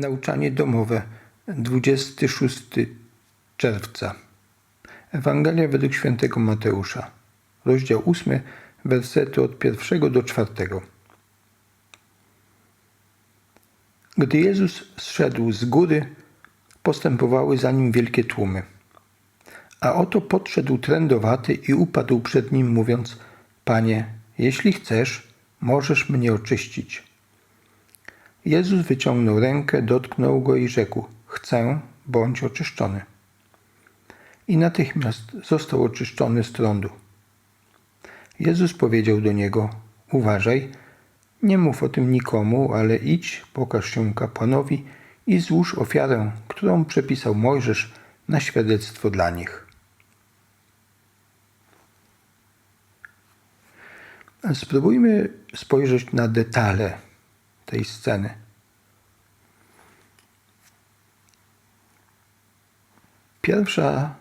Nauczanie domowe 26 czerwca. Ewangelia według świętego Mateusza. Rozdział 8, wersety od pierwszego do czwartego. Gdy Jezus zszedł z góry, postępowały za nim wielkie tłumy. A oto podszedł trędowaty i upadł przed nim, mówiąc: Panie, jeśli chcesz, możesz mnie oczyścić. Jezus wyciągnął rękę, dotknął go i rzekł: Chcę, bądź oczyszczony. I natychmiast został oczyszczony z trądu. Jezus powiedział do niego: Uważaj, nie mów o tym nikomu, ale idź, pokaż się kapłanowi i złóż ofiarę, którą przepisał Mojżesz na świadectwo dla nich. Spróbujmy spojrzeć na detale tej sceny. Pierwsza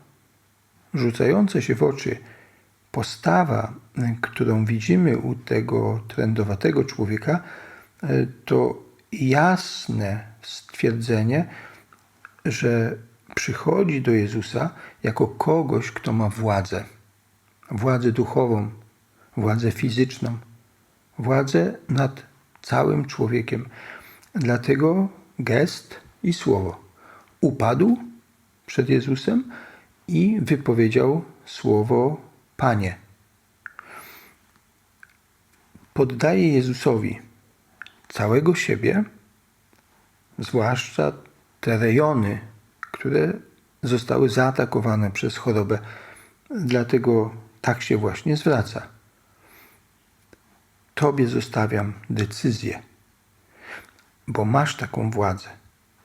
rzucająca się w oczy postawa, którą widzimy u tego trendowatego człowieka, to jasne stwierdzenie, że przychodzi do Jezusa jako kogoś, kto ma władzę. Władzę duchową, władzę fizyczną, władzę nad całym człowiekiem. Dlatego gest i słowo. Upadł przed Jezusem i wypowiedział słowo Panie. Poddaje Jezusowi całego siebie, zwłaszcza te rejony, które zostały zaatakowane przez chorobę. Dlatego tak się właśnie zwraca. Tobie zostawiam decyzję, bo masz taką władzę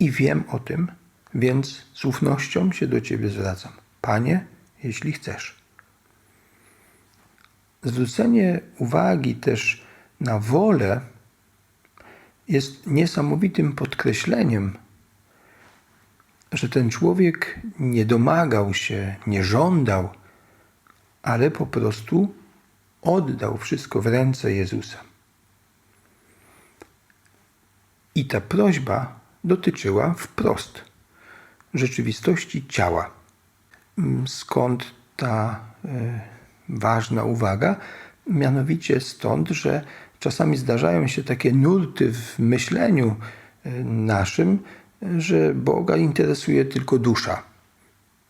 i wiem o tym, więc z ufnością się do Ciebie zwracam. Panie, jeśli chcesz. Zwrócenie uwagi też na wolę jest niesamowitym podkreśleniem, że ten człowiek nie domagał się, nie żądał, ale po prostu oddał wszystko w ręce Jezusa. I ta prośba dotyczyła wprost rzeczywistości ciała. Mm, skąd ta y, ważna uwaga? Mianowicie stąd, że czasami zdarzają się takie nurty w myśleniu y, naszym, że Boga interesuje tylko dusza,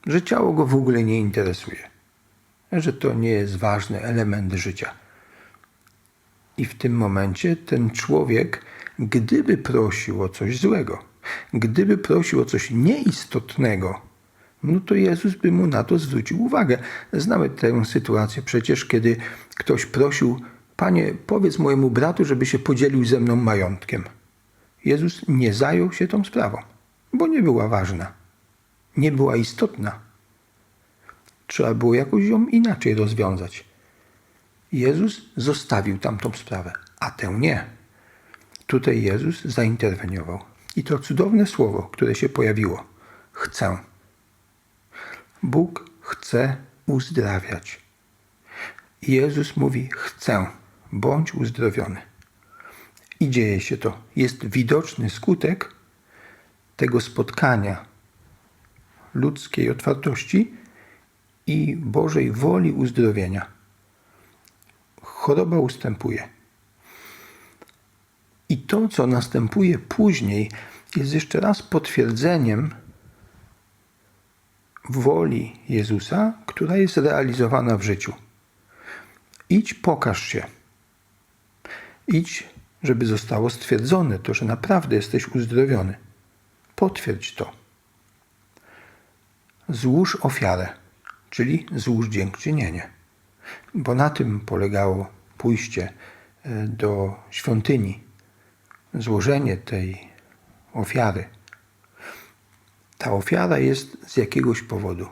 że ciało go w ogóle nie interesuje że to nie jest ważny element życia. I w tym momencie ten człowiek, gdyby prosił o coś złego, gdyby prosił o coś nieistotnego, no to Jezus by mu na to zwrócił uwagę. Znamy tę sytuację przecież, kiedy ktoś prosił, Panie, powiedz mojemu bratu, żeby się podzielił ze mną majątkiem. Jezus nie zajął się tą sprawą, bo nie była ważna, nie była istotna. Trzeba było jakoś ją inaczej rozwiązać. Jezus zostawił tamtą sprawę, a tę nie. Tutaj Jezus zainterweniował. I to cudowne słowo, które się pojawiło. Chcę. Bóg chce uzdrawiać. Jezus mówi: Chcę, bądź uzdrowiony. I dzieje się to. Jest widoczny skutek tego spotkania ludzkiej otwartości i Bożej woli uzdrowienia. Choroba ustępuje. To, co następuje później, jest jeszcze raz potwierdzeniem woli Jezusa, która jest realizowana w życiu. Idź, pokaż się. Idź, żeby zostało stwierdzone to, że naprawdę jesteś uzdrowiony. Potwierdź to. Złóż ofiarę czyli złóż dziękczynienie. Bo na tym polegało pójście e, do świątyni, złożenie tej ofiary. Ta ofiara jest z jakiegoś powodu.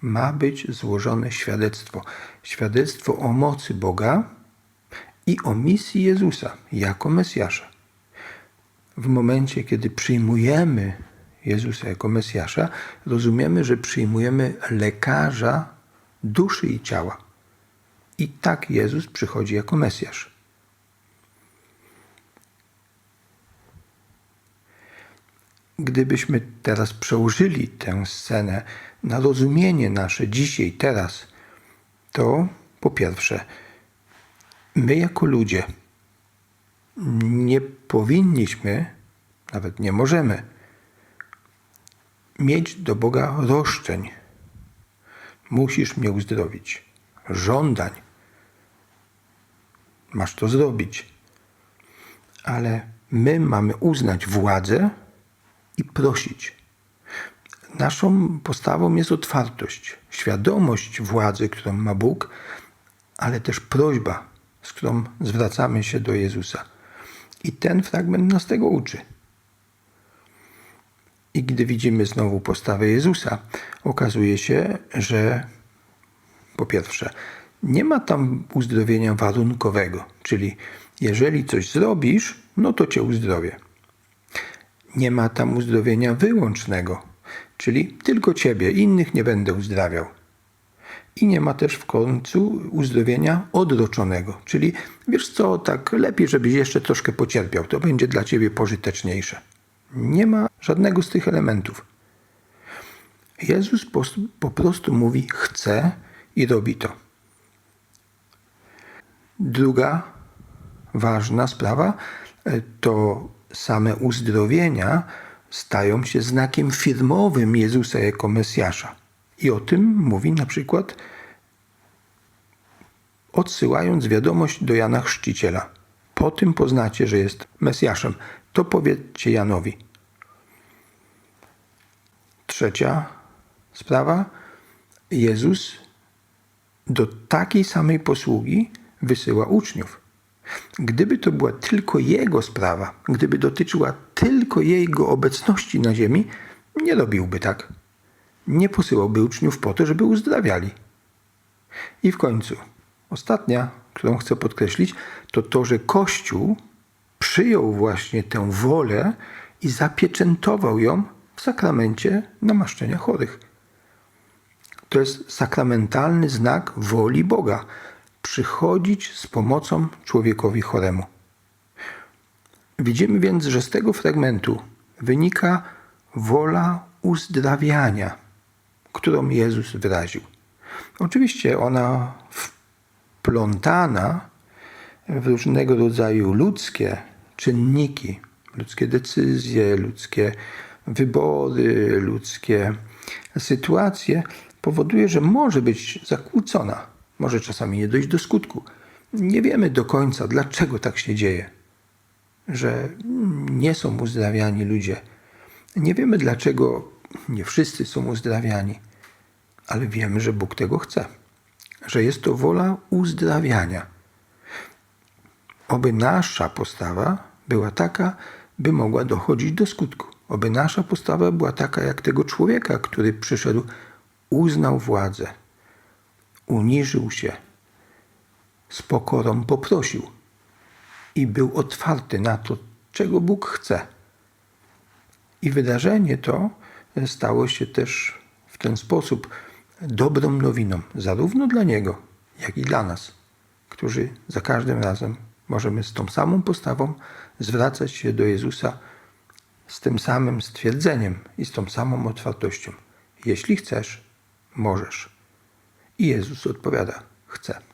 Ma być złożone świadectwo. Świadectwo o mocy Boga i o misji Jezusa jako Mesjasza. W momencie, kiedy przyjmujemy Jezusa jako Mesjasza, rozumiemy, że przyjmujemy lekarza duszy i ciała. I tak Jezus przychodzi jako Mesjasz. Gdybyśmy teraz przełożyli tę scenę na rozumienie nasze dzisiaj, teraz, to po pierwsze, my jako ludzie nie powinniśmy, nawet nie możemy, mieć do Boga roszczeń. Musisz mnie uzdrowić. Żądań. Masz to zrobić. Ale my mamy uznać władzę i prosić. Naszą postawą jest otwartość, świadomość władzy, którą ma Bóg, ale też prośba, z którą zwracamy się do Jezusa. I ten fragment nas tego uczy. I gdy widzimy znowu postawę Jezusa, okazuje się, że po pierwsze, nie ma tam uzdrowienia warunkowego, czyli jeżeli coś zrobisz, no to cię uzdrowię. Nie ma tam uzdrowienia wyłącznego, czyli tylko ciebie, innych nie będę uzdrawiał. I nie ma też w końcu uzdrowienia odroczonego, czyli wiesz co, tak lepiej, żebyś jeszcze troszkę pocierpiał, to będzie dla ciebie pożyteczniejsze. Nie ma żadnego z tych elementów. Jezus po, po prostu mówi chce i robi to. Druga ważna sprawa e, to same uzdrowienia stają się znakiem firmowym Jezusa jako Mesjasza. I o tym mówi na przykład odsyłając wiadomość do Jana Chrzciciela. Po tym poznacie, że jest Mesjaszem. To powiedzcie Janowi. Trzecia sprawa. Jezus do takiej samej posługi wysyła uczniów. Gdyby to była tylko Jego sprawa, gdyby dotyczyła tylko Jego obecności na ziemi, nie robiłby tak. Nie posyłałby uczniów po to, żeby uzdrawiali. I w końcu, ostatnia, którą chcę podkreślić, to to, że Kościół przyjął właśnie tę wolę i zapieczętował ją w sakramencie namaszczenia chorych. To jest sakramentalny znak woli Boga przychodzić z pomocą człowiekowi choremu. Widzimy więc, że z tego fragmentu wynika wola uzdrawiania, którą Jezus wyraził. Oczywiście ona wplątana w różnego rodzaju ludzkie czynniki, ludzkie decyzje, ludzkie wybory, ludzkie sytuacje, powoduje, że może być zakłócona, może czasami nie dojść do skutku. Nie wiemy do końca, dlaczego tak się dzieje, że nie są uzdrawiani ludzie. Nie wiemy, dlaczego nie wszyscy są uzdrawiani, ale wiemy, że Bóg tego chce, że jest to wola uzdrawiania. Oby nasza postawa była taka, by mogła dochodzić do skutku. Oby nasza postawa była taka jak tego człowieka, który przyszedł, uznał władzę, uniżył się, z pokorą poprosił i był otwarty na to, czego Bóg chce. I wydarzenie to stało się też w ten sposób dobrą nowiną, zarówno dla Niego, jak i dla nas, którzy za każdym razem możemy z tą samą postawą zwracać się do Jezusa z tym samym stwierdzeniem i z tą samą otwartością. Jeśli chcesz, możesz. I Jezus odpowiada: Chcę.